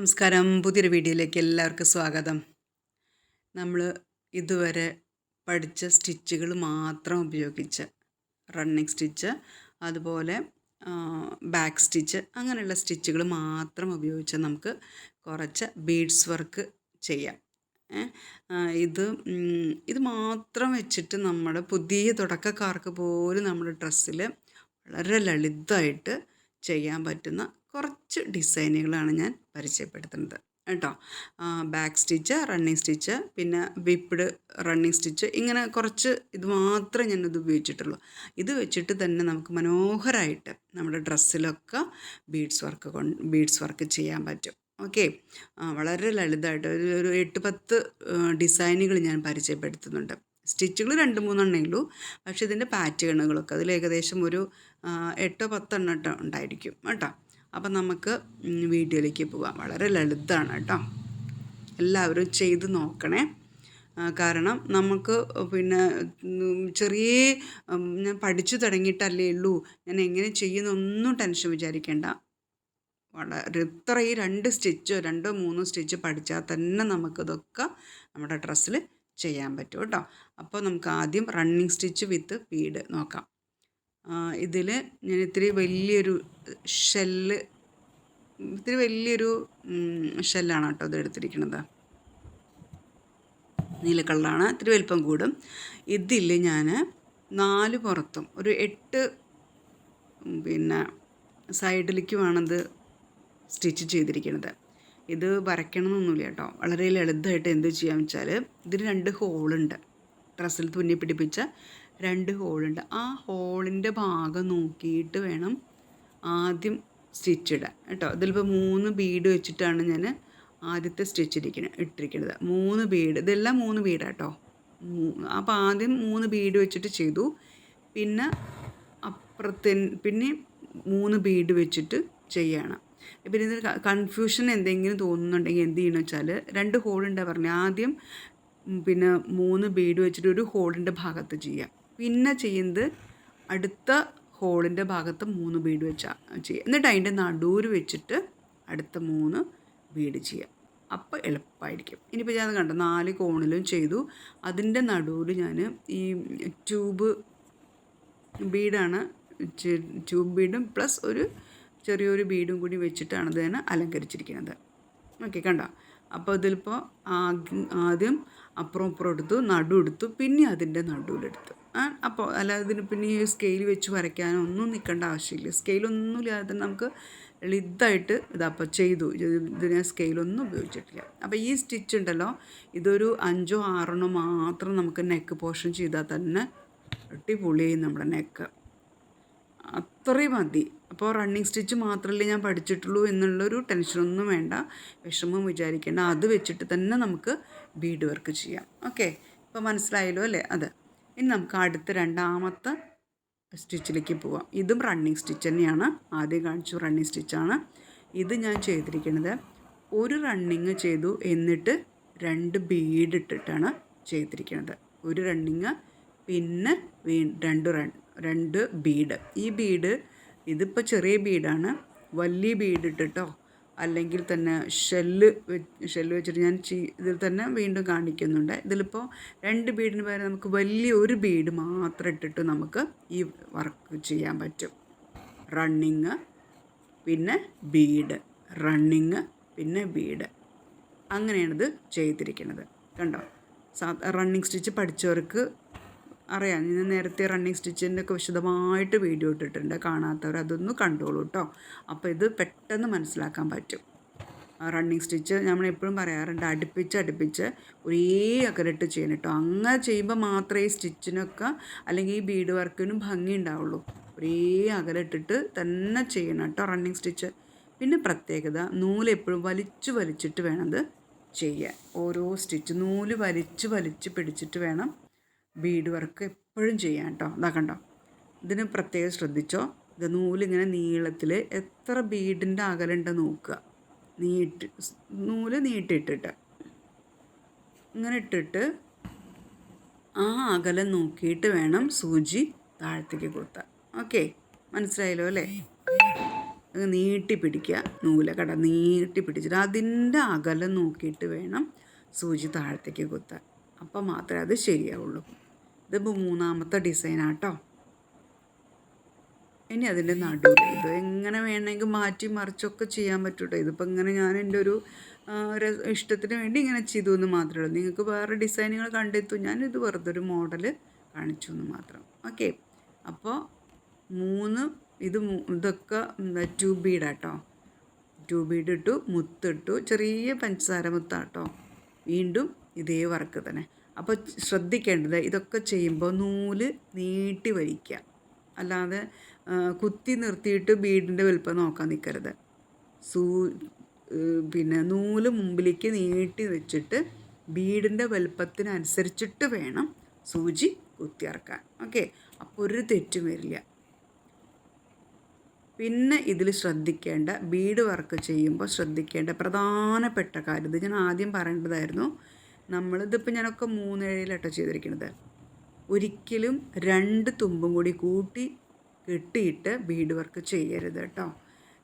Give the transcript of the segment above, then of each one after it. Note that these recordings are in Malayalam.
നമസ്കാരം. പുതിയൊരു വീഡിയോയിലേക്ക് എല്ലാവർക്കും സ്വാഗതം. നമ്മൾ ഇതുവരെ പഠിച്ച സ്റ്റിച്ചുകൾ മാത്രം ഉപയോഗിച്ച് റണ്ണിങ് സ്റ്റിച്ച് അതുപോലെ ബാക്ക് സ്റ്റിച്ച് അങ്ങനെയുള്ള സ്റ്റിച്ചുകൾ മാത്രം ഉപയോഗിച്ച് നമുക്ക് കുറച്ച് ബീഡ്സ് വർക്ക് ചെയ്യാം. ഇത് ഇത് മാത്രം വെച്ചിട്ട് നമ്മൾ പുതിയ തുടക്കക്കാർക്ക് പോലും നമ്മുടെ ഡ്രസ്സിൽ വളരെ ലളിതമായിട്ട് ചെയ്യാൻ പറ്റുന്ന കുറച്ച് ഡിസൈനുകളാണ് ഞാൻ പരിചയപ്പെടുത്തുന്നത്. കേട്ടോ? ബാക്ക് സ്റ്റിച്ച് റണ്ണിങ് സ്റ്റിച്ച് പിന്നെ വിപ്പിഡ് റണ്ണിങ് സ്റ്റിച്ച് ഇങ്ങനെ കുറച്ച് ഇത് മാത്രമേ ഞാനിത് ഉപയോഗിച്ചിട്ടുള്ളൂ. ഇത് വെച്ചിട്ട് തന്നെ നമുക്ക് മനോഹരമായിട്ട് നമ്മുടെ ഡ്രസ്സിലൊക്കെ ബീഡ്സ് വർക്ക് കൊണ്ട് ബീഡ്സ് വർക്ക് ചെയ്യാൻ പറ്റും. ഓക്കെ വളരെ ലളിതമായിട്ട് ഒരു ഒരു എട്ട് പത്ത് ഡിസൈനുകൾ ഞാൻ പരിചയപ്പെടുത്തുന്നുണ്ട്. സ്റ്റിച്ചുകൾ രണ്ട് മൂന്നെണ്ണേ ഉള്ളൂ. പക്ഷേ ഇതിന്റെ പാറ്റേണുകളൊക്കെ അതിൽ ഏകദേശം ഒരു എട്ടോ പത്തെണ്ണം ഉണ്ടായിരിക്കും. കേട്ടോ? അപ്പം നമുക്ക് വീഡിയോയിലേക്ക് പോവാം. വളരെ ലളിതാണ് കേട്ടോ. എല്ലാവരും ചെയ്ത് നോക്കണേ. കാരണം നമുക്ക് പിന്നെ ചെറിയ ഞാൻ പഠിച്ചു തുടങ്ങിയിട്ടല്ലേ ഉള്ളൂ. ഞാൻ എങ്ങനെ ചെയ്യുന്നൊന്നും ടെൻഷൻ വിചാരിക്കേണ്ട. വളരെ ഇത്ര ഈ രണ്ട് സ്റ്റിച്ചോ രണ്ടോ മൂന്നോ സ്റ്റിച്ച് പഠിച്ചാൽ തന്നെ നമുക്കിതൊക്കെ നമ്മുടെ ഡ്രസ്സിൽ ചെയ്യാൻ പറ്റും കേട്ടോ. അപ്പോൾ നമുക്ക് ആദ്യം റണ്ണിങ് സ്റ്റിച്ച് വിത്ത് പീഡ് നോക്കാം. ഇതിൽ ഞാൻ ഇത്തിരി വലിയൊരു ഷെല്ല് ഇത്തിരി വലിയൊരു ഷെല്ലാണ് കേട്ടോ ഇത് എടുത്തിരിക്കുന്നത് നീല കളറാണ് ഇത്തിരി വലിപ്പം കൂടും. ഇതിൽ ഞാൻ നാല് പുറത്തും ഒരു എട്ട് പിന്നെ സൈഡിലേക്കുമാണിത് സ്റ്റിച്ച് ചെയ്തിരിക്കുന്നത് ഇത് വരയ്ക്കണമെന്നൊന്നുമില്ല കേട്ടോ. വളരെ ലളിതമായിട്ട് എന്ത് ചെയ്യാമെന്ന് വെച്ചാൽ ഇതിന് രണ്ട് ഹോളുണ്ട്. ഡ്രസ്സിൽ തുന്നി പിടിപ്പിച്ച രണ്ട് ഹോളുണ്ട്. ആ ഹോളിന്റെ ഭാഗം നോക്കിയിട്ട് വേണം ആദ്യം സ്റ്റിച്ച് ഇടാൻ കേട്ടോ ഇതിലിപ്പോൾ മൂന്ന് ബീഡ് വെച്ചിട്ടാണ് ഞാൻ ആദ്യത്തെ സ്റ്റിച്ച് ഇരിക്കുന്നത് ഇട്ടിരിക്കുന്നത് മൂന്ന് ബീഡ് ഇതെല്ലാം മൂന്ന് ബീഡാണ് കേട്ടോ. അപ്പോൾ ആദ്യം മൂന്ന് ബീഡ് വെച്ചിട്ട് ചെയ്തു. പിന്നെ അപ്പുറത്തെ പിന്നെ മൂന്ന് ബീഡ് വെച്ചിട്ട് ചെയ്യണം. പിന്നെ ഇതിൽ കൺഫ്യൂഷൻ എന്തെങ്കിലും തോന്നുന്നുണ്ടെങ്കിൽ എന്ത് ചെയ്യണമെന്ന് വെച്ചാൽ രണ്ട് ഹോളുണ്ടാ പറഞ്ഞത് ആദ്യം പിന്നെ മൂന്ന് ബീഡ് വെച്ചിട്ട് ഒരു ഹോളിന്റെ ഭാഗത്ത് ചെയ്യാം. പിന്നെ ചെയ്യുന്നത് അടുത്ത ഹോളിന്റെ ഭാഗത്ത് മൂന്ന് ബീഡ് വെച്ചാൽ ചെയ്യുക. എന്നിട്ട് അതിന്റെ നടുവിൽ വെച്ചിട്ട് അടുത്ത മൂന്ന് ബീഡ് ചെയ്യാം അപ്പോൾ എളുപ്പമായിരിക്കും. ഇനിയിപ്പോൾ ഞാൻ കണ്ട നാല് കോണിലും ചെയ്തു. അതിന്റെ നടുവിൽ ഞാൻ ഈ ട്യൂബ് ബീഡാണ് ട്യൂബ് ബീഡും പ്ലസ് ഒരു ചെറിയൊരു ബീഡും കൂടി വെച്ചിട്ടാണ് ഇതിനെ അലങ്കരിച്ചിരിക്കുന്നത്. ഓക്കെ കണ്ടോ? അപ്പോൾ ഇതിലിപ്പോൾ ആദ്യം ആദ്യം അപ്പുറം അപ്പുറം എടുത്തു നടു എടുത്തു പിന്നെ അതിന്റെ നടുവിലെടുത്തു. അപ്പോൾ അല്ലാതെ ഇതിന് പിന്നെ ഈ സ്കെയിൽ വെച്ച് വരയ്ക്കാനോ ഒന്നും നിൽക്കേണ്ട ആവശ്യമില്ല. സ്കെയിലൊന്നും ഇല്ലാതെ തന്നെ നമുക്ക് ലളിതമായിട്ട് ഇതപ്പോൾ ചെയ്തു. ഇത് ഇതിന് സ്കെയിലൊന്നും ഉപയോഗിച്ചിട്ടില്ല. അപ്പോൾ ഈ സ്റ്റിച്ച് ഉണ്ടല്ലോ ഇതൊരു അഞ്ചോ ആറെണ്ണോ മാത്രം നമുക്ക് നെക്ക് പോർഷൻ ചെയ്താൽ തന്നെ അടിപൊളിയായി നമ്മുടെ നെക്ക് അത്രയും മതി. അപ്പോൾ റണ്ണിങ് സ്റ്റിച്ച് മാത്രമല്ലേ ഞാൻ പഠിച്ചിട്ടുള്ളൂ എന്നുള്ളൊരു ടെൻഷനൊന്നും വേണ്ട. വിഷമം വിചാരിക്കേണ്ട. അത് വെച്ചിട്ട് തന്നെ നമുക്ക് ബീഡ് വർക്ക് ചെയ്യാം. ഓക്കെ ഇപ്പോൾ മനസ്സിലായല്ലോ അല്ലേ? അത്. ഇനി നമുക്ക് അടുത്ത രണ്ടാമത്തെ സ്റ്റിച്ചിലേക്ക് പോവാം. ഇതും റണ്ണിങ് സ്റ്റിച്ച് തന്നെയാണ്. ആദ്യം കാണിച്ചു റണ്ണിങ് സ്റ്റിച്ചാണ് ഇത് ഞാൻ ചെയ്തിരിക്കുന്നത് ഒരു റണ്ണിങ് ചെയ്തു എന്നിട്ട് രണ്ട് ബീഡ് ഇട്ടിട്ടാണ് ചെയ്തിരിക്കുന്നത്. ഒരു റണ്ണിങ് പിന്നെ വീ രണ്ട് റൺ രണ്ട് ബീഡ് ഈ ബീഡ് ഇതിപ്പോൾ ചെറിയ ബീഡാണ് വലിയ ബീഡ് ഇട്ടിട്ടോ അല്ലെങ്കിൽ തന്നെ ഷെല്ല് ഷെല്ല് വെച്ചിട്ട് ഞാൻ ചീ ഇതിൽ തന്നെ വീണ്ടും കാണിക്കുന്നുണ്ട്. ഇതിലിപ്പോൾ രണ്ട് ബീഡിന് പകരം നമുക്ക് വലിയ ഒരു ബീഡ് മാത്രം ഇട്ടിട്ട് നമുക്ക് ഈ വർക്ക് ചെയ്യാൻ പറ്റും. റണ്ണിങ് പിന്നെ ബീഡ്. റണ്ണിങ് പിന്നെ ബീഡ്. അങ്ങനെയാണിത് ചെയ്തിരിക്കുന്നത്. കണ്ടോ? സാ റണ്ണിങ് സ്റ്റിച്ച് പഠിച്ചവർക്ക് അറിയാം. ഞാൻ നേരത്തെ റണ്ണിങ് സ്റ്റിച്ചിന്റെ ഒക്കെ വിശദമായിട്ട് വീഡിയോ ഇട്ടിട്ടുണ്ട്. കാണാത്തവർ അതൊന്ന് കണ്ടോളൂ കേട്ടോ അപ്പോൾ ഇത് പെട്ടെന്ന് മനസ്സിലാക്കാൻ പറ്റും. റണ്ണിങ് സ്റ്റിച്ച് നമ്മൾ എപ്പോഴും പറയാറുണ്ട് അടുപ്പിച്ച് അടുപ്പിച്ച് ഒരേ അകലിട്ട് ചെയ്യണം കേട്ടോ അങ്ങനെ ചെയ്യുമ്പോൾ മാത്രമേ ഈ സ്റ്റിച്ചിനൊക്കെ അല്ലെങ്കിൽ ഈ ബീഡ് വർക്കിനും ഭംഗി ഉണ്ടാവുള്ളൂ. ഒരേ അകലിട്ടിട്ട് തന്നെ ചെയ്യണം കേട്ടോ റണ്ണിങ് സ്റ്റിച്ച് പിന്നെ പ്രത്യേകത നൂൽ എപ്പോഴും വലിച്ചു വലിച്ചിട്ട് വേണം അത് ചെയ്യാൻ. ഓരോ സ്റ്റിച്ച് നൂൽ വലിച്ച് വലിച്ച് പിടിച്ചിട്ട് വേണം ബീഡ് വർക്ക് എപ്പോഴും ചെയ്യാം കേട്ടോ ഇതാ കണ്ടോ? ഇതിന് പ്രത്യേകം ശ്രദ്ധിച്ചോ? ഇത് നൂലിങ്ങനെ നീളത്തിൽ എത്ര ബീഡിന്റെ അകലുണ്ട് നോക്കുക. നീട്ടി നൂൽ നീട്ടിയിട്ടിട്ട്. ഇങ്ങനെ ഇട്ടിട്ട് ആ അകലം നോക്കിയിട്ട് വേണം സൂചി താഴത്തേക്ക് കുത്താൻ. ഓക്കെ? മനസ്സിലായല്ലോ അല്ലേ? നീട്ടി പിടിക്കുക. നൂല കട നീട്ടി പിടിച്ചിട്ട് അതിന്റെ അകലം നോക്കിയിട്ട് വേണം സൂചി താഴത്തേക്ക് കുത്താൻ. അപ്പം മാത്രമേ അത് ശരിയാവുള്ളൂ. ഇതിപ്പോൾ മൂന്നാമത്തെ ഡിസൈനാണ് കേട്ടോ ഇനി അതിന്റെ നടുവിൽ ഇത് എങ്ങനെ വേണമെങ്കിൽ മാറ്റി മറിച്ചൊക്കെ ചെയ്യാൻ പറ്റൂട്ടോ. ഇതിപ്പോൾ ഇങ്ങനെ ഞാൻ എന്റെ ഒരു ഇഷ്ടത്തിന് വേണ്ടി ഇങ്ങനെ ചെയ്തു എന്ന് മാത്രമേ ഉള്ളൂ. നിങ്ങൾക്ക് വേറെ ഡിസൈനുകൾ കണ്ടെത്തും. ഞാനിത് വെറുതെ ഒരു മോഡൽ കാണിച്ചു എന്ന് മാത്രം. ഓക്കെ അപ്പോൾ മൂന്ന് ഇത് ഇതൊക്കെ ഇതൊക്കെ ടു ബീഡാട്ടോ ടു ബീഡ് മുത്തിട്ടു ചെറിയ പഞ്ചസാര മുത്താട്ടോ. വീണ്ടും ഇതേ വർക്ക് തന്നെ. അപ്പോൾ ശ്രദ്ധിക്കേണ്ടത് ഇതൊക്കെ ചെയ്യുമ്പോൾ നൂൽ നീട്ടി വലിക്കുക അല്ലാതെ കുത്തി നിർത്തിയിട്ട് ബീഡിന്റെ വലുപ്പം നോക്കാൻ നിൽക്കരുത് സൂ പിന്നെ നൂൽ മുമ്പിലേക്ക് നീട്ടി വെച്ചിട്ട് ബീഡിന്റെ വലുപ്പത്തിനനുസരിച്ചിട്ട് വേണം സൂചി കുത്തിയിറക്കാൻ. ഓക്കെ? അപ്പോൾ ഒരു തെറ്റും വരില്ല. പിന്നെ ഇതിൽ ശ്രദ്ധിക്കേണ്ട ബീഡ് വർക്ക് ചെയ്യുമ്പോൾ ശ്രദ്ധിക്കേണ്ട പ്രധാനപ്പെട്ട കാര്യം ഇത് ഞാൻ ആദ്യം പറയേണ്ടതായിരുന്നു. നമ്മളിതിപ്പോൾ ഞാനൊക്കെ മൂന്നേഴിലട്ടോ ചെയ്തിരിക്കുന്നത് ഒരിക്കലും രണ്ട് തുമ്പും കൂടി കൂട്ടി കെട്ടിയിട്ട് ബീഡ് വർക്ക് ചെയ്യരുത് കേട്ടോ.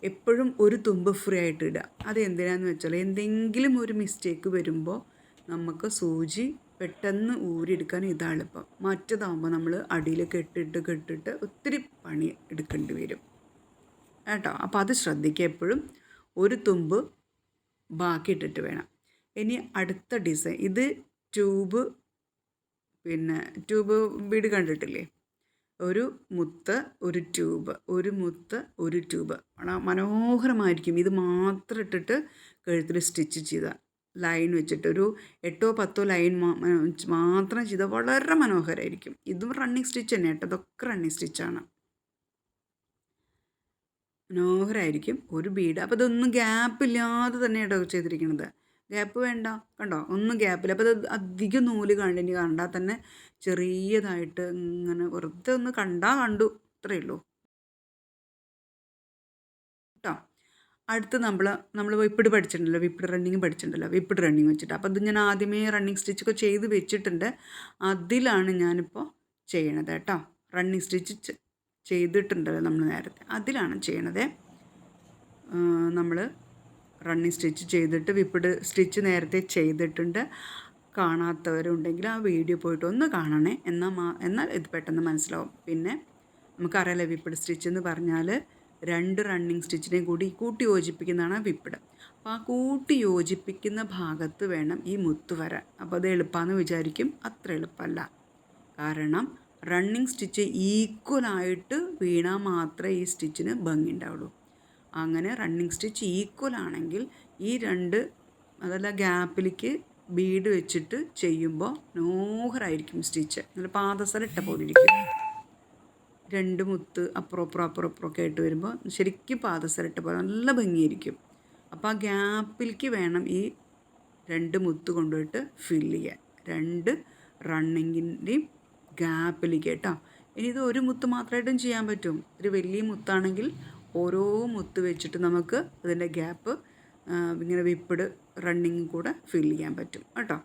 എപ്പോഴും ഒരു തുമ്പ് ഫ്രീ ആയിട്ട് ഇടുക. അത് എന്തിനാന്ന് വെച്ചാൽ എന്തെങ്കിലും ഒരു മിസ്റ്റേക്ക് വരുമ്പോൾ നമുക്ക് സൂചി പെട്ടെന്ന് ഊരിയെടുക്കാൻ ഇപ്പം. മറ്റേതാകുമ്പോൾ നമ്മൾ അടിയിൽ കെട്ടിട്ട് കെട്ടിട്ട് ഒത്തിരി പണി എടുക്കേണ്ടി വരും. കേട്ടോ? അപ്പോൾ അത് ശ്രദ്ധിക്കുക എപ്പോഴും. ഒരു തുമ്പ് ബാക്കി ഇട്ടിട്ട് വേണം. ഇനി അടുത്ത ഡിസൈൻ ഇത് ട്യൂബ് പിന്നെ ട്യൂബ് വീട് കണ്ടിട്ടില്ലേ? ഒരു മുത്ത് ഒരു ട്യൂബ് ഒരു മുത്ത് ഒരു ട്യൂബ് മനോഹരമായിരിക്കും. ഇത് മാത്രം ഇട്ടിട്ട് കഴുത്തിൽ സ്റ്റിച്ച് ചെയ്ത ലൈൻ വെച്ചിട്ട് ഒരു എട്ടോ പത്തോ ലൈൻ മാത്രം ചെയ്ത വളരെ മനോഹരമായിരിക്കും ഇതും റണ്ണിങ് സ്റ്റിച്ച് തന്നെ കേട്ടോ. ഇതൊക്കെ റണ്ണിങ് സ്റ്റിച്ചാണ് മനോഹരമായിരിക്കും ഒരു ബീഡ് അപ്പോൾ ഇതൊന്നും ഗ്യാപ്പ് ഇല്ലാതെ തന്നെ കേട്ടോ ചെയ്തിരിക്കുന്നത് ഗ്യാപ്പ് വേണ്ട. കണ്ടോ? ഒന്നും ഗ്യാപ്പില്ല അപ്പോൾ ഇത് അധികം നൂൽ കണ്ടിന് കണ്ടാൽ തന്നെ ചെറിയതായിട്ട് ഇങ്ങനെ വെറുതെ ഒന്ന് കണ്ടാൽ കണ്ടു. അത്രയേ ഉള്ളൂ. കേട്ടോ അടുത്ത് നമ്മൾ നമ്മൾ വിപ്പിഡ് പഠിച്ചിട്ടുണ്ടല്ലോ. വിപ്പിഡ് റണ്ണിങ് പഠിച്ചിട്ടുണ്ടല്ലോ. വിപ്പിഡ് റണ്ണിങ് വെച്ചിട്ട്. അപ്പോൾ ഇത് ഞാൻ ആദ്യമേ റണ്ണിങ് സ്റ്റിച്ചൊക്കെ ചെയ്ത് വെച്ചിട്ടുണ്ട്. അതിലാണ് ഞാനിപ്പോൾ ചെയ്യണത് കേട്ടോ. റണ്ണിങ് സ്റ്റിച്ച് ചെയ്തിട്ടുണ്ടല്ലോ നമ്മൾ നേരത്തെ. അതിലാണ് ചെയ്യണത്. നമ്മൾ റണ്ണിങ് സ്റ്റിച്ച് ചെയ്തിട്ട് വിപ്പിട് സ്റ്റിച്ച് നേരത്തെ ചെയ്തിട്ടുണ്ട്. കാണാത്തവരുണ്ടെങ്കിൽ ആ വീഡിയോ പോയിട്ട് ഒന്ന് കാണണേ. എന്നാൽ മാ എന്നാൽ ഇത് പെട്ടെന്ന് മനസ്സിലാവും. പിന്നെ നമുക്കറിയാലോ വിപ്പിട് സ്റ്റിച്ച് എന്ന് പറഞ്ഞാൽ രണ്ട് റണ്ണിങ് സ്റ്റിച്ചിനെയും കൂടി കൂട്ടി യോജിപ്പിക്കുന്നതാണ് വിപ്പിട്. അപ്പോൾ ആ കൂട്ടി യോജിപ്പിക്കുന്ന ഭാഗത്ത് വേണം ഈ മുത്ത് വരാൻ. അപ്പോൾ അത് എളുപ്പമാണെന്ന് വിചാരിക്കും. അത്ര എളുപ്പമല്ല. കാരണം റണ്ണിങ് സ്റ്റിച്ച് ഈക്വലായിട്ട് വീണാൽ മാത്രമേ ഈ സ്റ്റിച്ചിന് ഭംഗി ഉണ്ടാവുള്ളൂ. അങ്ങനെ റണ്ണിങ് സ്റ്റിച്ച് ഈക്വൽ ആണെങ്കിൽ ഈ രണ്ട് അതല്ല ഗ്യാപ്പിലേക്ക് ബീഡ് വെച്ചിട്ട് ചെയ്യുമ്പോൾ നോഹറായിരിക്കും സ്റ്റിച്ച് നല്ല പാദസല ഇട്ട പോലെ ഇരിക്കും. രണ്ട് മുത്ത് അപ്പുറം അപ്പുറം അപ്പുറം അപ്പുറം ഒക്കെ ആയിട്ട് വരുമ്പോൾ ശരിക്കും പാദസല ഇട്ട പോലെ നല്ല ഭംഗിയായിരിക്കും. അപ്പോൾ ആ ഗ്യാപ്പിലേക്ക് വേണം ഈ രണ്ട് മുത്ത് കൊണ്ടുപോയിട്ട് ഫില്ല് ചെയ്യാൻ. രണ്ട് റണ്ണിങ്ങിന്റെയും ഗ്യാപ്പിലേക്ക് കേട്ടോ. ഇനി ഇത് ഒരു മുത്ത് മാത്രമായിട്ടും ചെയ്യാൻ പറ്റും. ഒരു വലിയ മുത്താണെങ്കിൽ ഓരോ മുത്ത് വെച്ചിട്ട് നമുക്ക് അതിന്റെ ഗ്യാപ്പ് ഇങ്ങനെ വിപ്പിഡ് റണ്ണിങ് കൂടെ ഫില്ല് ചെയ്യാൻ പറ്റും. കേട്ടോ?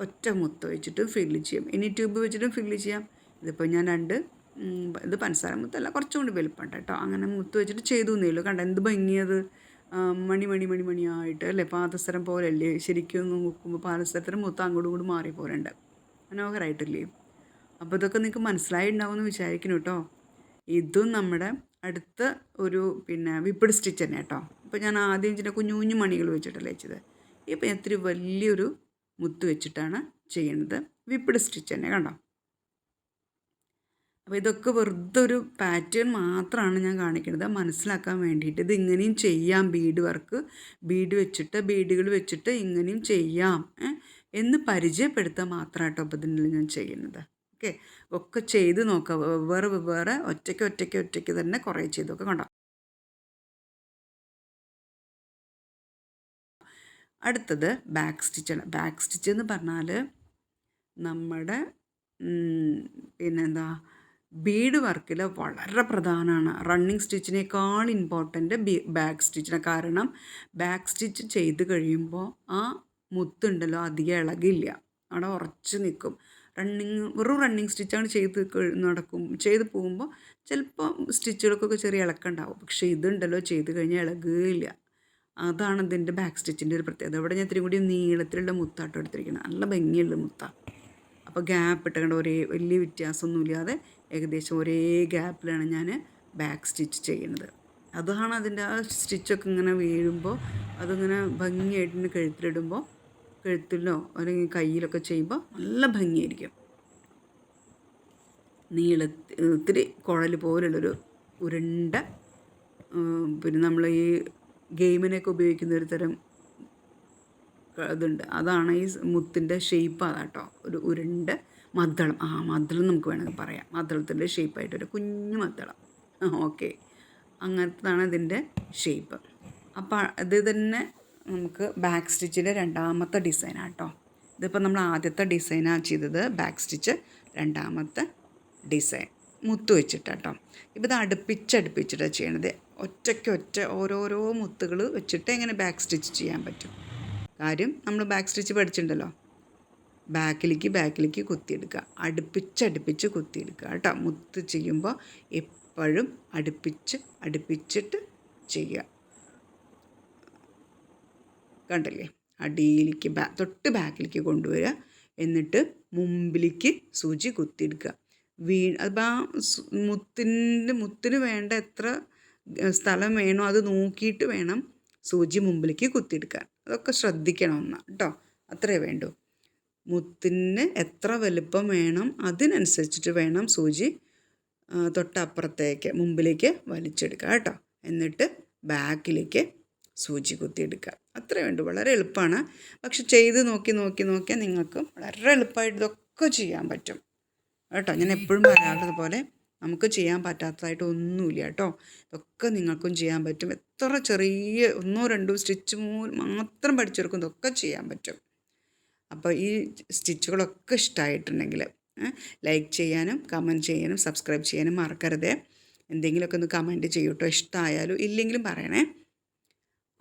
ഒറ്റ മുത്ത് വെച്ചിട്ട് ഫില്ല് ചെയ്യാം. ഇനി ട്യൂബ് വെച്ചിട്ടും ഫില്ല് ചെയ്യാം. ഇതിപ്പോൾ ഞാൻ രണ്ട് ഇത് പഞ്ചസാര മുത്തല്ല കുറച്ചും കൂടി വലുപ്പമുണ്ട് കേട്ടോ. അങ്ങനെ മുത്ത് വെച്ചിട്ട് ചെയ്തു എന്നേ ഉള്ളൂ. കണ്ട എന്ത് ഭംഗിയത്? മണി മണി മണി മണിയായിട്ട് അല്ലേ? പാദസരം പോലെയല്ലേ? ശരിക്കും നോക്കുമ്പോൾ പാദസരത്തിന് മുത്ത് അങ്ങോട്ടും കൂടി മാറി പോരണ്ട്. മനോഹരമായിട്ടില്ലേ അപ്പോൾ ഇതൊക്കെ നിങ്ങൾക്ക് മനസ്സിലായിട്ടുണ്ടാവും എന്ന് വിചാരിക്കുന്നു കേട്ടോ. ഇതും നമ്മുടെ അടുത്ത ഒരു പിന്നെ വിപ്പിഡ് സ്റ്റിച്ച് തന്നെ കേട്ടോ. അപ്പോൾ ഞാൻ ആദ്യം ചില കുഞ്ഞു കുഞ്ഞു മണികൾ വെച്ചിട്ടല്ലേ വെച്ചത്. ഇപ്പം ഞാൻ ഇത്തിരി വലിയൊരു മുത്ത് വെച്ചിട്ടാണ് ചെയ്യുന്നത്. വിപ്പിഡ് സ്റ്റിച്ച് തന്നെ കണ്ടോ? അപ്പോൾ ഇതൊക്കെ വെറുതെ ഒരു പാറ്റേൺ മാത്രമാണ് ഞാൻ കാണിക്കുന്നത്. മനസ്സിലാക്കാൻ വേണ്ടിയിട്ട് ഇത് ഇങ്ങനെയും ചെയ്യാം. ബീഡ് വർക്ക് ബീഡ് വെച്ചിട്ട് ബീഡുകൾ വെച്ചിട്ട് ഇങ്ങനെയും ചെയ്യാം എന്ന് പരിചയപ്പെടുത്താൻ മാത്രമായിട്ടോ അപ്പോൾ ഇതിനുള്ളിൽ ഞാൻ ചെയ്യുന്നത്. ഓക്കെ ഒക്കെ ചെയ്ത് നോക്കുക വെവ്വേറെ വെവ്വേറെ ഒറ്റയ്ക്ക് ഒറ്റയ്ക്ക് ഒറ്റയ്ക്ക് തന്നെ കുറേ ചെയ്തൊക്കെ കണ്ടോ? അടുത്തത് ബാക്ക് സ്റ്റിച്ചാണ് ബാക്ക് സ്റ്റിച്ച് എന്ന് പറഞ്ഞാൽ നമ്മുടെ പിന്നെന്താ? ബീഡ് വർക്കിൽ വളരെ പ്രധാനമാണ് റണ്ണിങ് സ്റ്റിച്ചിനേക്കാൾ ഇമ്പോർട്ടന്റ് ബി ബാക്ക് സ്റ്റിച്ചിന് കാരണം ബാക്ക് സ്റ്റിച്ച് ചെയ്ത് കഴിയുമ്പോൾ ആ മുത്തുണ്ടല്ലോ അധികം ഇളകില്ല. അവിടെ ഉറച്ച് നിൽക്കും റണ്ണിങ് വെറും റണ്ണിങ് സ്റ്റിച്ചാണ് ചെയ്ത് നടക്കും. ചെയ്ത് പോകുമ്പോൾ ചിലപ്പോൾ സ്റ്റിച്ചുകൾക്കൊക്കെ ചെറിയ ഇളക്കുണ്ടാവും. പക്ഷേ ഇതുണ്ടല്ലോ ചെയ്ത് കഴിഞ്ഞാൽ ഇളകില്ല അതാണ് ഇതിന്റെ ബാക്ക് സ്റ്റിച്ചിന്റെ ഒരു പ്രത്യേകത. ഇവിടെ ഞാൻ ഇത്തിരി കൂടി നീളത്തിലുള്ള മുത്താട്ടം എടുത്തിരിക്കുന്നത് നല്ല ഭംഗിയുള്ള മുത്ത. അപ്പോൾ ഗ്യാപ്പ് ഇട്ടുകൊണ്ട് ഒരേ വലിയ വ്യത്യാസമൊന്നുമില്ലാതെ ഏകദേശം ഒരേ ഗ്യാപ്പിലാണ് ഞാൻ ബാക്ക് സ്റ്റിച്ച് ചെയ്യുന്നത്. അതാണ് അതിന്റെ ആ സ്റ്റിച്ചൊക്കെ ഇങ്ങനെ വീഴുമ്പോൾ അതിങ്ങനെ ഭംഗിയായിട്ട് കഴുത്തിലിടുമ്പോൾ കഴുത്തിലോ അല്ലെങ്കിൽ കയ്യിലൊക്കെ ചെയ്യുമ്പോൾ നല്ല ഭംഗിയായിരിക്കും. നീള ഒത്തിരി കുഴൽ പോലുള്ളൊരു ഉരുണ്ട പിന്നെ നമ്മൾ ഈ ഗെയിമിനൊക്കെ ഉപയോഗിക്കുന്ന ഒരു തരം ഇതുണ്ട്. അതാണ് ഈ മുത്തിന്റെ ഷേപ്പ് കേട്ടോ ഒരു ഉരുണ്ട മദ്ദളം. ആ മദ്ദളം നമുക്ക് വേണമെങ്കിൽ പറയാം. മദ്ദളത്തിന്റെ ഷേപ്പായിട്ടൊരു കുഞ്ഞു മദ്ദളം. ഓക്കെ അങ്ങനത്തതാണ് ഇതിന്റെ ഷേപ്പ് അപ്പോൾ ഇത് തന്നെ നമുക്ക് ബാക്ക് സ്റ്റിച്ചിന്റെ രണ്ടാമത്തെ ഡിസൈനാണ് കേട്ടോ ഇതിപ്പോൾ നമ്മൾ ആദ്യത്തെ ഡിസൈനാണ് ചെയ്തത് ബാക്ക് സ്റ്റിച്ച് രണ്ടാമത്തെ ഡിസൈൻ മുത്ത് വെച്ചിട്ടാട്ടോ. ഇപ്പോൾ ഇത് അടുപ്പിച്ചടുപ്പിച്ചിട്ടാണ് ചെയ്യണത്. ഒറ്റയ്ക്ക് ഒറ്റ ഓരോരോ മുത്തുകൾ വെച്ചിട്ട് എങ്ങനെ ബാക്ക് സ്റ്റിച്ച് ചെയ്യാൻ പറ്റും. കാര്യം നമ്മൾ ബാക്ക് സ്റ്റിച്ച് പഠിച്ചിട്ടുണ്ടല്ലോ. ബാക്കിലേക്ക് ബാക്കിലേക്ക് കുത്തിയെടുക്കുക. അടുപ്പിച്ചടുപ്പിച്ച് കുത്തിയെടുക്കുക കേട്ടോ. മുത്ത് ചെയ്യുമ്പോൾ എപ്പോഴും അടുപ്പിച്ച് അടുപ്പിച്ചിട്ട് ചെയ്യുക. കണ്ടില്ലേ? അടിയിലേക്ക് ബാ തൊട്ട് ബാക്കിലേക്ക് കൊണ്ടുവരിക. എന്നിട്ട് മുമ്പിലേക്ക് സൂചി കുത്തിയെടുക്കുക. വീ അപ്പോൾ ആ മുത്തിന്റെ മുത്തിന് വേണ്ട എത്ര സ്ഥലം വേണോ അത് നോക്കിയിട്ട് വേണം സൂചി മുമ്പിലേക്ക് കുത്തിയെടുക്കാൻ. അതൊക്കെ ശ്രദ്ധിക്കണം ഒന്ന് കേട്ടോ. അത്രേ വേണ്ടൂ. മുത്തിന് എത്ര വലുപ്പം വേണം അതിനനുസരിച്ചിട്ട് വേണം സൂചി തൊട്ടപ്പുറത്തേക്ക് മുമ്പിലേക്ക് വലിച്ചെടുക്കുക കേട്ടോ. എന്നിട്ട് ബാക്കിലേക്ക് സൂചി കുത്തിയെടുക്കുക. അത്രയേ വേണ്ടൂ. വളരെ എളുപ്പമാണ്. പക്ഷെ ചെയ്ത് നോക്കി നോക്കി നോക്കിയാൽ നിങ്ങൾക്ക് വളരെ എളുപ്പമായിട്ട് ഇതൊക്കെ ചെയ്യാൻ പറ്റും. കേട്ടോ? ഞാൻ എപ്പോഴും പറയാറുള്ളത് പോലെ നമുക്ക് ചെയ്യാൻ പറ്റാത്തതായിട്ട് ഒന്നുമില്ല കേട്ടോ. ഇതൊക്കെ നിങ്ങൾക്കും ചെയ്യാൻ പറ്റും. എത്ര ചെറിയ ഒന്നോ രണ്ടോ സ്റ്റിച്ച് മാത്രം പഠിച്ചെടുക്കും ഇതൊക്കെ ചെയ്യാൻ പറ്റും. അപ്പോൾ ഈ സ്റ്റിച്ചുകളൊക്കെ ഇഷ്ടമായിട്ടുണ്ടെങ്കിൽ ലൈക്ക് ചെയ്യാനും കമന്റ് ചെയ്യാനും സബ്സ്ക്രൈബ് ചെയ്യാനും മറക്കരുത്. എന്തെങ്കിലുമൊക്കെ ഒന്ന് കമന്റ് ചെയ്യൂട്ടോ ഇഷ്ടമായാലും ഇല്ലെങ്കിലും പറയണേ.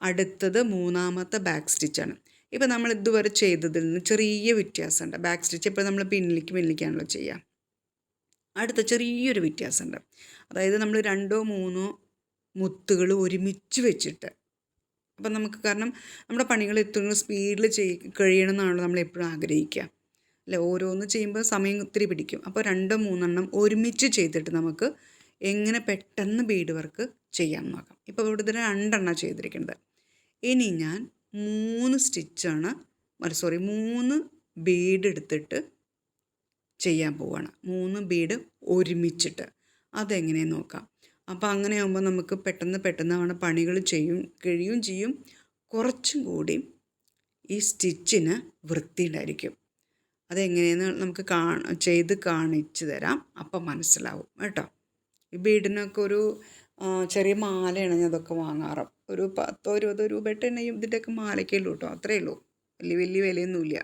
അടുത്തത് മൂന്നാമത്തെ ബാക്ക് സ്റ്റിച്ചാണ് ഇപ്പോൾ നമ്മൾ ഇതുവരെ ചെയ്തതിൽ നിന്ന് ചെറിയ വ്യത്യാസമുണ്ട്. ബാക്ക് സ്റ്റിച്ച് ഇപ്പോൾ നമ്മൾ പിന്നിലേക്ക് പിന്നിലേക്കാണല്ലോ ചെയ്യുക. അടുത്ത ചെറിയൊരു വ്യത്യാസമുണ്ട്. അതായത് നമ്മൾ രണ്ടോ മൂന്നോ മുത്തുകൾ ഒരുമിച്ച് വെച്ചിട്ട്. അപ്പം നമുക്ക് കാരണം നമ്മുടെ പണികൾ എത്തുന്ന സ്പീഡിൽ ചെയ് കഴിയണമെന്നാണല്ലോ നമ്മൾ എപ്പോഴും ആഗ്രഹിക്കുക. അല്ലെ? ഓരോന്ന് ചെയ്യുമ്പോൾ സമയം ഒത്തിരി പിടിക്കും. അപ്പോൾ രണ്ടോ മൂന്നെണ്ണം ഒരുമിച്ച് ചെയ്തിട്ട് നമുക്ക് എങ്ങനെ പെട്ടെന്ന് ബീഡ് വർക്ക് ചെയ്യാൻ നോക്കാം. ഇപ്പോൾ ഇവിടുത്തെ രണ്ടെണ്ണം ചെയ്തിരിക്കുന്നത് ഇനി ഞാൻ മൂന്ന് സ്റ്റിച്ചാണ് സോറി മൂന്ന് ബീഡ് എടുത്തിട്ട് ചെയ്യാൻ പോവാണ്. മൂന്ന് ബീഡ് ഒരുമിച്ചിട്ട്. അതെങ്ങനെ നോക്കാം? അപ്പോൾ അങ്ങനെ ആകുമ്പോൾ നമുക്ക് പെട്ടെന്ന് പെട്ടെന്ന് ആണ് പണികൾ ചെയ്യും കഴിയും ചെയ്യും. കുറച്ചും കൂടി ഈ സ്റ്റിച്ചിന് വൃത്തിയുണ്ടായിരിക്കും അതെങ്ങനെയെന്ന് നമുക്ക് കാ ചെയ്ത് കാണിച്ചു തരാം. അപ്പം മനസ്സിലാവും കേട്ടോ. ഈ ബീഡിനൊക്കെ ഒരു ചെറിയ മാലയാണ് ഞാൻ അതൊക്കെ വാങ്ങാറ്. ഒരു പത്തോ ഇരുപതോ രൂപ എണ്ണയും ഇതിന്റെയൊക്കെ മാലയ്ക്കേ ഉള്ളൂ കേട്ടോ അത്രയേ ഉള്ളൂ. വലിയ വലിയ വിലയൊന്നുമില്ല.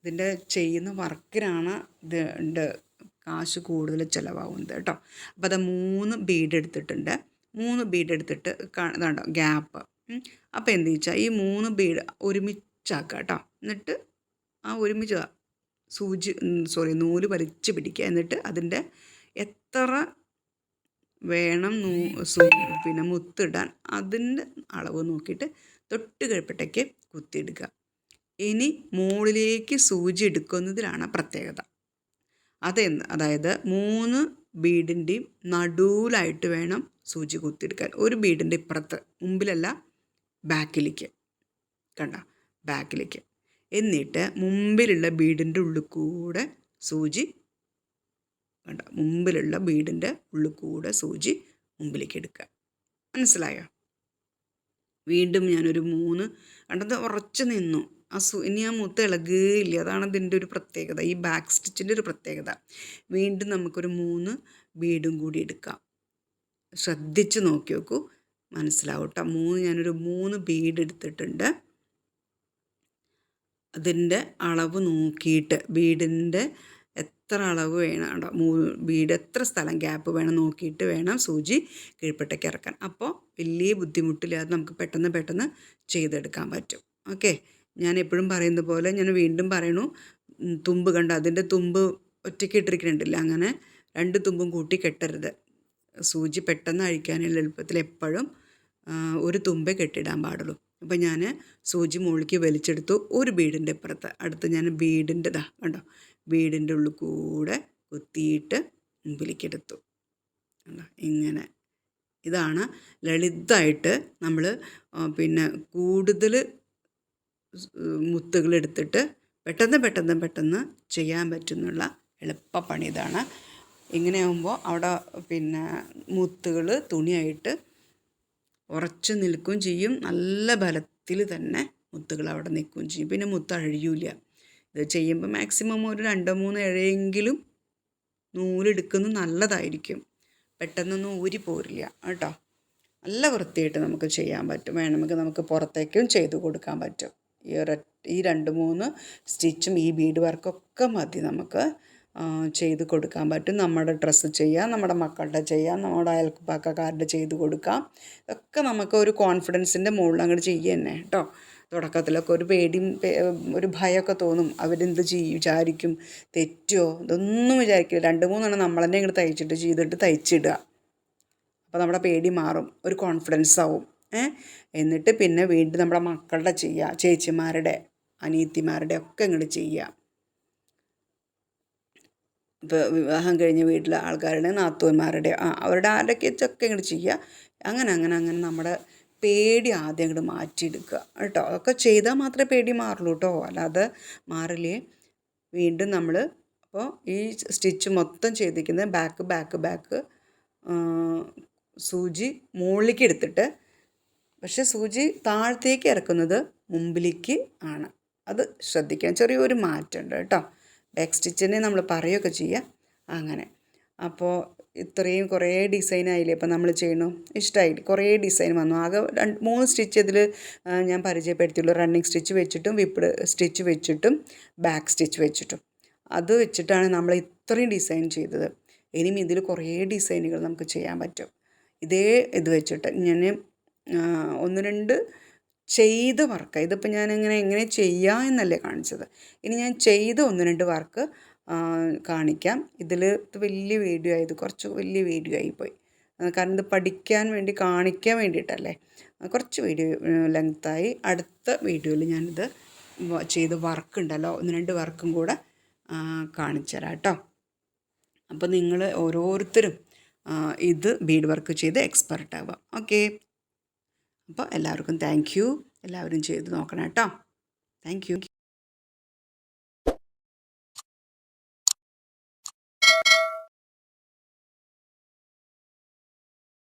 ഇതിന്റെ ചെയ്യുന്ന വർക്കിനാണ് ഇത് ഉണ്ട്. കാശ് കൂടുതൽ ചിലവാകുന്നത് കേട്ടോ അപ്പോൾ അത് മൂന്ന് ബീഡ് എടുത്തിട്ടുണ്ട്. മൂന്ന് ബീഡ് എടുത്തിട്ട് കാണുന്നുണ്ടോ ഗ്യാപ്പ്. അപ്പോൾ എന്ത് വെച്ചാൽ ഈ മൂന്ന് ബീഡ് ഒരുമിച്ചാക്കുക കേട്ടോ എന്നിട്ട് ആ ഒരുമിച്ച് സൂചി സോറി നൂൽ വലിച്ചു പിടിക്കുക. എന്നിട്ട് അതിന്റെ എത്ര വേണം നൂ പിന്നെ മുത്തിടാൻ. അതിന്റെ അളവ് നോക്കിയിട്ട് തൊട്ട് കഴിപ്പട്ടയ്ക്ക് കുത്തിയെടുക്കുക ഇനി മുകളിലേക്ക് സൂചി എടുക്കുന്നതിലാണ് പ്രത്യേകത. അതെന്ന് അതായത് മൂന്ന് ബീഡിന്റെയും നടുവിലായിട്ട് വേണം സൂചി കുത്തിയെടുക്കാൻ. ഒരു ബീഡിന്റെ ഇപ്പുറത്ത് മുമ്പിലല്ല ബാക്കിലേക്ക്. കണ്ട? ബാക്കിലേക്ക്. എന്നിട്ട് മുമ്പിലുള്ള ബീഡിന്റെ ഉള്ളിൽ കൂടെ സൂചി കണ്ട മുമ്പിലുള്ള ബീഡിന്റെ ഉള്ളിൽ കൂടെ സൂചി മുമ്പിലേക്ക് എടുക്കുക. മനസ്സിലായോ? വീണ്ടും ഞാനൊരു മൂന്ന് കണ്ടത് ഉറച്ചു നിന്നു. ആ സു ഇനി ആ മുത്ത് ഇളകുകയില്ല അതാണ് ഇതിന്റെ ഒരു പ്രത്യേകത. ഈ ബാക്ക് സ്റ്റിച്ചിന്റെ ഒരു പ്രത്യേകത. വീണ്ടും നമുക്കൊരു മൂന്ന് ബീഡും കൂടി എടുക്കാം. ശ്രദ്ധിച്ച് നോക്കി നോക്കൂ. മനസ്സിലാവും കേട്ടോ മൂന്ന് ഞാനൊരു മൂന്ന് ബീഡ് എടുത്തിട്ടുണ്ട്. അതിന്റെ അളവ് നോക്കിയിട്ട് ബീഡിന്റെ എത്ര അളവ് വേണം കേട്ടോ മൂ വീട് എത്ര സ്ഥലം ഗ്യാപ്പ് വേണം നോക്കിയിട്ട് വേണം സൂചി കീഴ്പ്പെട്ടേക്ക് ഇറക്കാൻ. അപ്പോൾ വലിയ ബുദ്ധിമുട്ടില്ലാതെ നമുക്ക് പെട്ടെന്ന് പെട്ടെന്ന് ചെയ്തെടുക്കാൻ പറ്റും. ഓക്കെ? ഞാൻ എപ്പോഴും പറയുന്ന പോലെ ഞാൻ വീണ്ടും പറയണു. തുമ്പ് കണ്ട? അതിന്റെ തുമ്പ് ഒറ്റയ്ക്ക് ഇട്ടിരിക്കുന്നുണ്ടല്ല അങ്ങനെ രണ്ട് തുമ്പും കൂട്ടി കെട്ടരുത്. സൂചി പെട്ടെന്ന് അഴിക്കാനുള്ള എളുപ്പത്തിൽ എപ്പോഴും ഒരു തുമ്പേ കെട്ടിടാൻ പാടുള്ളൂ. അപ്പോൾ ഞാൻ സൂചി മുകളിലേക്ക് വലിച്ചെടുത്തു. ഒരു ബീഡിന്റെ ഇപ്പുറത്ത് അടുത്ത് ഞാൻ ബീഡിന്റെ ഇതാ കണ്ടോ? ബീഡിന്റെ ഉള്ളിൽ കൂടെ കുത്തിയിട്ട് മുമ്പിലേക്കെടുത്തു. ഇങ്ങനെ. ഇതാണ് ലളിതമായിട്ട് നമ്മൾ പിന്നെ കൂടുതൽ മുത്തുകൾ എടുത്തിട്ട് പെട്ടെന്ന് പെട്ടെന്ന് പെട്ടെന്ന് ചെയ്യാൻ പറ്റുന്നുള്ള എളുപ്പപ്പണി ഇതാണ്. ഇങ്ങനെയാകുമ്പോൾ അവിടെ പിന്നെ മുത്തുകൾ തുണിയായിട്ട് ഉറച്ചു നിൽക്കുകയും ചെയ്യും. നല്ല ബലത്തിൽ തന്നെ മുത്തുകൾ അവിടെ നിൽക്കുകയും ചെയ്യും. പിന്നെ മുത്ത് അഴിയൂല. ഇത് ചെയ്യുമ്പോൾ മാക്സിമം ഒരു രണ്ടോ മൂന്നോ ഇഴയെങ്കിലും നൂലെടുക്കുന്നത് നല്ലതായിരിക്കും. പെട്ടെന്നൊന്നും ഊരി പോരില്ല. കേട്ടോ. നല്ല വൃത്തിയായിട്ട് നമുക്ക് ചെയ്യാൻ പറ്റും. വേണമെങ്കിൽ നമുക്ക് പുറത്തേക്കും ചെയ്ത് കൊടുക്കാൻ പറ്റും. ഈ ഈ രണ്ട് മൂന്ന് സ്റ്റിച്ചും ഈ ബീഡ് വർക്കൊക്കെ മതി നമുക്ക്. ചെയ്ത് കൊടുക്കാൻ പറ്റും. നമ്മുടെ ഡ്രസ്സ് ചെയ്യാം നമ്മുടെ മക്കളുടെ ചെയ്യാം നമ്മുടെ അയൽപ്പക്കക്കാരുടെ ചെയ്ത് കൊടുക്കാം. ഇതൊക്കെ നമുക്ക് ഒരു കോൺഫിഡൻസിന്റെ മുകളിൽ അങ്ങോട്ട് ചെയ്യുക തന്നെ. കേട്ടോ. തുടക്കത്തിലൊക്കെ ഒരു പേടിയും ഒരു ഭയമൊക്കെ തോന്നും. അവരെന്ത് ചെയ്യും? വിചാരിക്കും. തെറ്റോ? ഇതൊന്നും വിചാരിക്കില്ല. രണ്ട് മൂന്നെണ്ണം നമ്മൾ തന്നെ ഇങ്ങോട്ട് തയ്ച്ചിട്ട് ചെയ്തിട്ട് തയ്ച്ചിടുക. അപ്പോൾ നമ്മുടെ പേടി മാറും. ഒരു കോൺഫിഡൻസ് ആവും. എന്നിട്ട് പിന്നെ വീണ്ടും നമ്മുടെ മക്കളുടെ ചെയ്യുക ചേച്ചിമാരുടെ അനിയത്തിമാരുടെ ഒക്കെ ഇങ്ങോട്ട് ചെയ്യുക ഇപ്പോൾ വിവാഹം കഴിഞ്ഞ വീട്ടിലെ ആൾക്കാരുടെ നാത്തൂന്മാരുടെ ആ അവരുടെ ആരുടെയൊക്കെ ഒക്കെ ഇങ്ങോട്ട് ചെയ്യുക അങ്ങനെ അങ്ങനെ അങ്ങനെ നമ്മുടെ പേടി ആദ്യം അങ്ങോട്ട് മാറ്റിയെടുക്കുക കേട്ടോ. അതൊക്കെ ചെയ്താൽ മാത്രമേ പേടി മാറുള്ളൂ കേട്ടോ. അല്ലാതെ മാറില്ലേ? വീണ്ടും നമ്മൾ അപ്പോൾ ഈ സ്റ്റിച്ച് മൊത്തം ചെയ്തിരിക്കുന്നത് ബാക്ക് ബാക്ക് ബാക്ക് സൂചി മുകളിലേക്ക് എടുത്തിട്ട് പക്ഷെ സൂചി താഴത്തേക്ക് ഇറക്കുന്നത് മുമ്പിലേക്ക് ആണ്. അത് ശ്രദ്ധിക്കണം. ചെറിയൊരു മാറ്റമുണ്ട് കേട്ടോ. ബാക്ക് സ്റ്റിച്ചിനെ നമ്മൾ പറയുകയൊക്കെ ചെയ്യുക അങ്ങനെ. അപ്പോൾ ഇത്രയും കുറേ ഡിസൈൻ ആയില്ലേ? ഇപ്പം നമ്മൾ ചെയ്യണു ഇഷ്ടമായി കുറേ ഡിസൈൻ വന്നു. ആകെ രണ്ട് മൂന്ന് സ്റ്റിച്ച് ഇതിൽ ഞാൻ പരിചയപ്പെടുത്തിയുള്ളൂ. റണ്ണിങ് സ്റ്റിച്ച് വെച്ചിട്ടും വിപ്പിഡ് സ്റ്റിച്ച് വെച്ചിട്ടും ബാക്ക് സ്റ്റിച്ച് വെച്ചിട്ടും. അത് വെച്ചിട്ടാണ് നമ്മൾ ഇത്രയും ഡിസൈൻ ചെയ്തത്. ഇനിയും ഇതിൽ കുറേ ഡിസൈനുകൾ നമുക്ക് ചെയ്യാൻ പറ്റും. ഇതേ ഇത് വെച്ചിട്ട് ഞാൻ ഒന്ന് രണ്ട് ചെയ്ത് വർക്ക്. ഇതിപ്പോൾ ഞാൻ എങ്ങനെ എങ്ങനെ ചെയ്യാം എന്നല്ലേ കാണിച്ചത്. ഇനി ഞാൻ ചെയ്ത് ഒന്ന് രണ്ട് വർക്ക് കാണിക്കാം. ഇതിൽ ഇത് വലിയ വീഡിയോ ആയത് കുറച്ച് വലിയ വീഡിയോ ആയിപ്പോയി കാരണം ഇത് പഠിക്കാൻ വേണ്ടി കാണിക്കാൻ വേണ്ടിയിട്ടല്ലേ? കുറച്ച് വീഡിയോ ലെങ്ത്തായി അടുത്ത വീഡിയോയിൽ ഞാനിത് ചെയ്ത വർക്ക് ഉണ്ടല്ലോ ഒന്ന് രണ്ട് വർക്കും കൂടെ കാണിച്ചു തരാം കേട്ടോ. അപ്പോൾ നിങ്ങൾ ഓരോരുത്തരും ഇത് ബീഡ് വർക്ക് ചെയ്ത് എക്സ്പെർട്ട് ആവാം ഓക്കെ അപ്പോൾ എല്ലാവർക്കും താങ്ക് യു എല്ലാവരും ചെയ്ത് നോക്കണം കേട്ടോ. Thank you